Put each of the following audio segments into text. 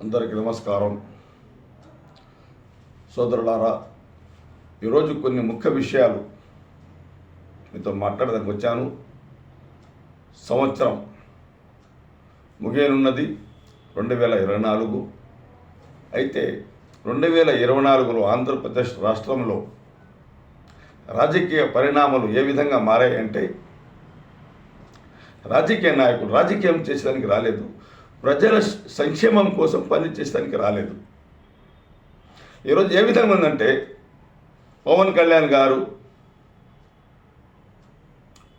అందరికీ నమస్కారం. సోదరులారా ఈరోజు కొన్ని ముఖ్య విషయాలు మీతో మాట్లాడడానికి వచ్చాను. సంవత్సరం ముగియనున్నది రెండు వేల ఇరవై నాలుగు. అయితే రెండు వేల ఇరవై నాలుగులో ఆంధ్రప్రదేశ్ రాష్ట్రంలో రాజకీయ పరిణామాలు ఏ విధంగా మారాయంటే రాజకీయ నాయకుడు రాజకీయం చేసేదానికి రాలేదు. ప్రజల సంక్షేమం కోసం పనిచేయడానికి రాలేదు. ఈరోజు ఏ విధంగా ఉందంటే పవన్ కళ్యాణ్ గారు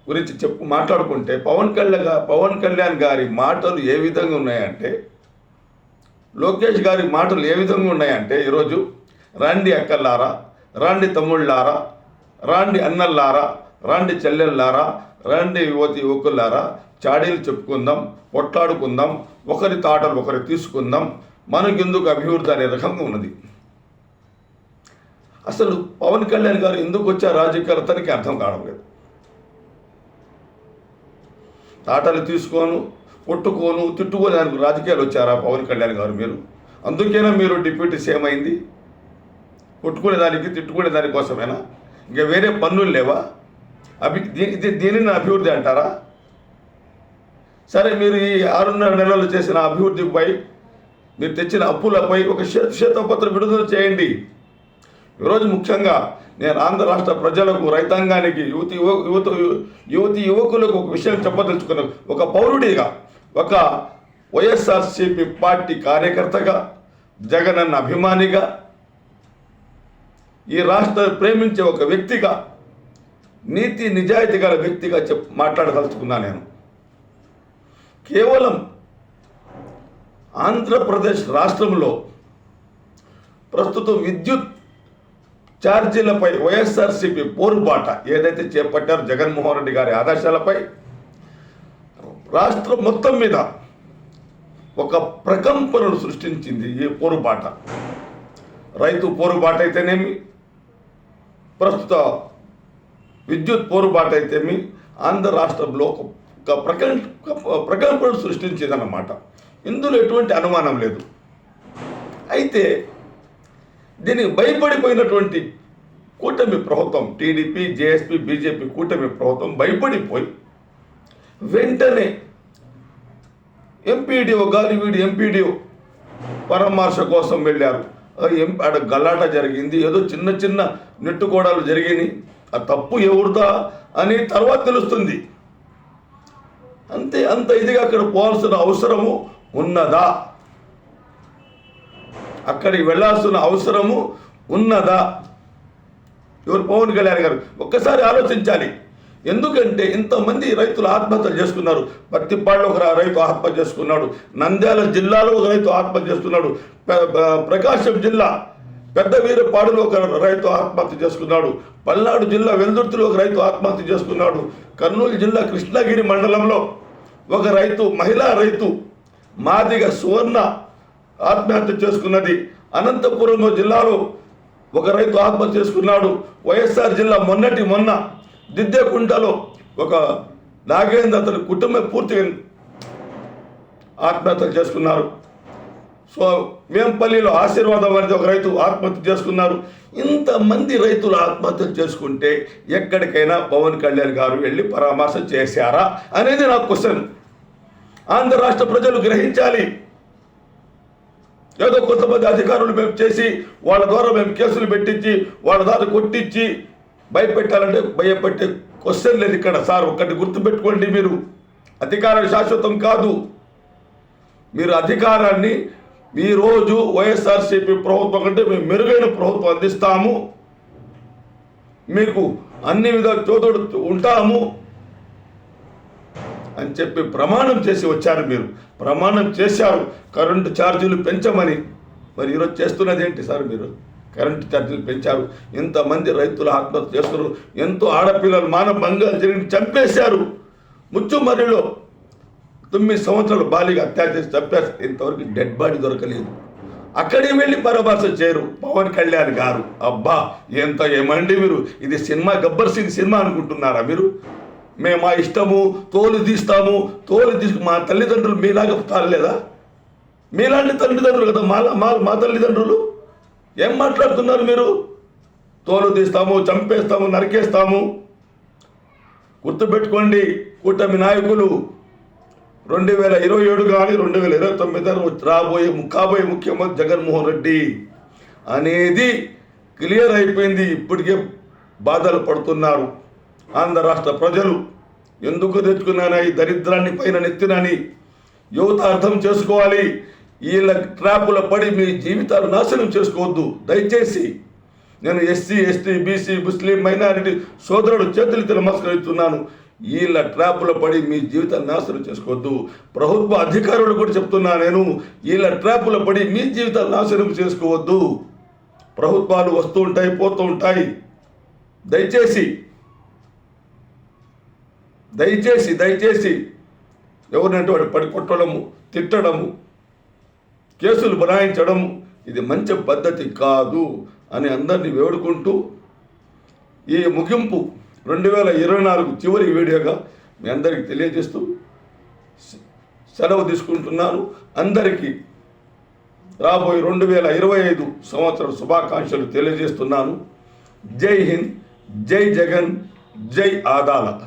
గురించి చెప్పు మాట్లాడుకుంటే పవన్ కళ్యాణ్ పవన్ కళ్యాణ్ గారి మాటలు ఏ విధంగా ఉన్నాయంటే లోకేష్ గారి మాటలు ఏ విధంగా ఉన్నాయంటే ఈరోజు రాండి అక్కల్లారా రాండి తమ్ముళ్ళారా రాండి అన్నల్లారా రాండి చెల్లెళ్ళారా రాండి యువతి యువకులారా చాడీలు చెప్పుకుందాం పొట్లాడుకుందాం ఒకరి తాటలు ఒకరి తీసుకుందాం మనకెందుకు అభివృద్ధి అనే రకంగా ఉన్నది. అసలు పవన్ కళ్యాణ్ గారు ఎందుకు వచ్చా రాజకీయాలు అతనికి అర్థం కావడం లేదు. తాటలు తీసుకోను కొట్టుకోను తిట్టుకోని దానికి రాజకీయాలు వచ్చారా పవన్ కళ్యాణ్ గారు మీరు? అందుకేనా మీరు డిప్యూటీ సీఎం అయింది? కొట్టుకునే దానికి తిట్టుకునే దానికోసమేనా ఇంకా వేరే పన్నులు లేవా? అభి దీ- దీనిని అభివృద్ధి అంటారా? సరే మీరు ఈ ఆరున్నర నెలలు చేసిన అభివృద్ధిపై మీరు తెచ్చిన అప్పులపై ఒక శ్వేతపత్రం విడుదల చేయండి. ఈరోజు ముఖ్యంగా నేను ఆంధ్ర రాష్ట్ర ప్రజలకు రైతాంగానికి యువతి యువత యువతి యువకులకు ఒక విషయం చెప్పదలుచుకున్నాను ఒక పౌరుడిగా ఒక వైఎస్ఆర్సిపి పార్టీ కార్యకర్తగా జగనన్న అభిమానిగా ఈ రాష్ట్ర ప్రేమించే ఒక వ్యక్తిగా నీతి నిజాయితీ గల వ్యక్తిగా చెప్ మాట్లాడదలుచుకున్నా నేను. కేవలం ఆంధ్రప్రదేశ్ రాష్ట్రంలో ప్రస్తుతం విద్యుత్ ఛార్జీలపై వైఎస్ఆర్సీపీ పోరుబాట ఏదైతే చేపట్టారో జగన్మోహన్ రెడ్డి గారి ఆదేశాలపై రాష్ట్రం మొత్తం మీద ఒక ప్రకంపనను సృష్టించింది ఈ పోరుబాట. రైతు పోరుబాట అయితేనేమి ప్రస్తుత విద్యుత్ పోరుబాట అయితేమి ఆంధ్ర రాష్ట్రంలో ఒక ఒక ప్రకం ప్రకంపన సృష్టించిందన్నమాట. ఇందులో ఎటువంటి అనుమానం లేదు. అయితే దీనికి భయపడిపోయినటువంటి కూటమి ప్రభుత్వం టీడీపీ జేఎస్పీ బీజేపీ కూటమి ప్రభుత్వం భయపడిపోయి వెంటనే ఎంపీడీఓ గాలివీడి ఎంపీడీఓ పరామర్శ కోసం వెళ్ళారు. ఆ ఎం ఆడ గల్లాట జరిగింది. ఏదో చిన్న చిన్న నెట్టుకోడాలు జరిగినాయి. ఆ తప్పు ఎవరిదా అని తర్వాత తెలుస్తుంది. అంతే అంత ఇదిగా అక్కడ పోవాల్సిన అవసరము ఉన్నదా? అక్కడికి వెళ్ళాల్సిన అవసరము ఉన్నదా? ఎవరు? పవన్ కళ్యాణ్ గారు ఒక్కసారి ఆలోచించాలి. ఎందుకంటే ఇంతమంది రైతులు ఆత్మహత్యలు చేసుకున్నారు. పత్తిపాడులో ఒక రైతు ఆత్మహత్య చేసుకున్నాడు. నంద్యాల జిల్లాలో ఒక రైతు ఆత్మహత్య చేస్తున్నాడు ప్రకాశం జిల్లా. పెద్ద వీరపాడులో ఒక రైతు ఆత్మహత్య చేసుకున్నాడు. పల్నాడు జిల్లా వెల్దుర్తిలో ఒక రైతు ఆత్మహత్య చేసుకున్నాడు. కర్నూలు జిల్లా కృష్ణగిరి మండలంలో ఒక రైతు మహిళా రైతు మాదిగ సువర్ణ ఆత్మహత్య చేసుకున్నది. అనంతపురం జిల్లాలో ఒక రైతు ఆత్మహత్య చేసుకున్నాడు. వైఎస్ఆర్ జిల్లా మొన్నటి మొన్న దిద్దేకుంటలో ఒక నాగేంద్ర అతని కుటుంబం పూర్తిగా ఆత్మహత్యలు చేసుకున్నారు. సో మేంపల్లిలో ఆశీర్వాదం అనేది ఒక రైతు ఆత్మహత్య చేసుకున్నారు. ఇంతమంది రైతులు ఆత్మహత్యలు చేసుకుంటే ఎక్కడికైనా పవన్ కళ్యాణ్ గారు వెళ్ళి పరామర్శ చేశారా అనేది నా క్వశ్చన్. ఆంధ్ర రాష్ట్ర ప్రజలు గ్రహించాలి. ఏదో కొంతమంది అధికారులు మేము చేసి వాళ్ళ ద్వారా మేము కేసులు పెట్టించి వాళ్ళ ద్వారా కొట్టించి భయపెట్టాలంటే భయపెట్టే క్వశ్చన్ లేదు ఇక్కడ. సార్ ఒక్కటి గుర్తుపెట్టుకోండి మీరు. అధికారం శాశ్వతం కాదు. మీరు అధికారాన్ని ఈరోజు వైఎస్ఆర్సీపీ ప్రభుత్వం కంటే మేము మెరుగైన ప్రభుత్వం అందిస్తాము. మీకు అన్ని విధాలు తోతోడు ఉంటాము అని చెప్పి ప్రమాణం చేసి వచ్చారు మీరు. ప్రమాణం చేశారు. కరెంటు ఛార్జీలు పెంచమని. మరి ఈరోజు చేస్తున్నది ఏంటి సార్ మీరు? కరెంటు ఛార్జీలు పెంచారు. ఇంతమంది రైతులు ఆత్మహత్య చేస్తున్నారు. ఎంతో ఆడపిల్లలు మానభంగాలు జరిగి చంపేశారు. ముచ్చుమర్రిలో తొమ్మిది సంవత్సరాలు బాలిగా అత్యాచేసి చేసి ఇంతవరకు డెడ్ బాడీ దొరకలేదు. అక్కడికి వెళ్ళి పరామర్శ చేయరు పవన్ కళ్యాణ్ గారు. అబ్బా ఎంత ఏమండి మీరు? ఇది సినిమా గబ్బర్ సింగ్ సినిమా అనుకుంటున్నారా మీరు? మేము మా ఇష్టము తోలు తీస్తాము. తోలు తీసుకు మా తల్లిదండ్రులు మీలాగా తాళలేదా మీలాంటి తల్లిదండ్రులు కదా మా మా మా తల్లిదండ్రులు? ఏం మాట్లాడుతున్నారు మీరు? తోలు తీస్తాము చంపేస్తాము నరికేస్తాము. గుర్తుపెట్టుకోండి కూటమి నాయకులు రెండు వేల ఇరవై ఏడు కానీ రెండు వేల ఇరవై తొమ్మిది రాబోయే కాబోయే ముఖ్యమంత్రి జగన్మోహన్ రెడ్డి అనేది క్లియర్ అయిపోయింది. ఇప్పటికే బాధలు పడుతున్నారు. ఆంధ్ర రాష్ట్ర ప్రజలు ఎందుకు తెచ్చుకున్నానా ఈ దరిద్రాన్ని పైన నెత్తినని యువత అర్థం చేసుకోవాలి. వీళ్ళ ట్రాపుల పడి మీ జీవితాలు నాశనం చేసుకోవద్దు. దయచేసి నేను ఎస్సీ ఎస్టీ బీసీ ముస్లిం మైనారిటీ సోదరుడు చేతులెత్తి నమస్కరిస్తున్నాను. వీళ్ళ ట్రాపుల పడి మీ జీవితాన్ని నాశనం చేసుకోవద్దు. ప్రభుత్వ అధికారులు కూడా చెప్తున్నా నేను వీళ్ళ ట్రాపుల పడి మీ జీవితాన్ని నాశనం చేసుకోవద్దు. ప్రభుత్వాలు వస్తూ ఉంటాయి పోతూ ఉంటాయి. దయచేసి దయచేసి దయచేసి ఎవరినంటే వాడు పడి కొట్టడము తిట్టడము కేసులు బనాయించడం ఇది మంచి పద్ధతి కాదు అని అందరినీ వేడుకుంటూ ఈ ముగింపు రెండు వేల ఇరవై నాలుగు చివరి వీడియోగా మీ అందరికీ తెలియజేస్తూ సెలవు తీసుకుంటున్నాను. అందరికీ రాబోయే రెండు వేల ఇరవై ఐదు సంవత్సరం శుభాకాంక్షలు తెలియజేస్తున్నాను. జై హింద్ జై జగన్ జై ఆదాల.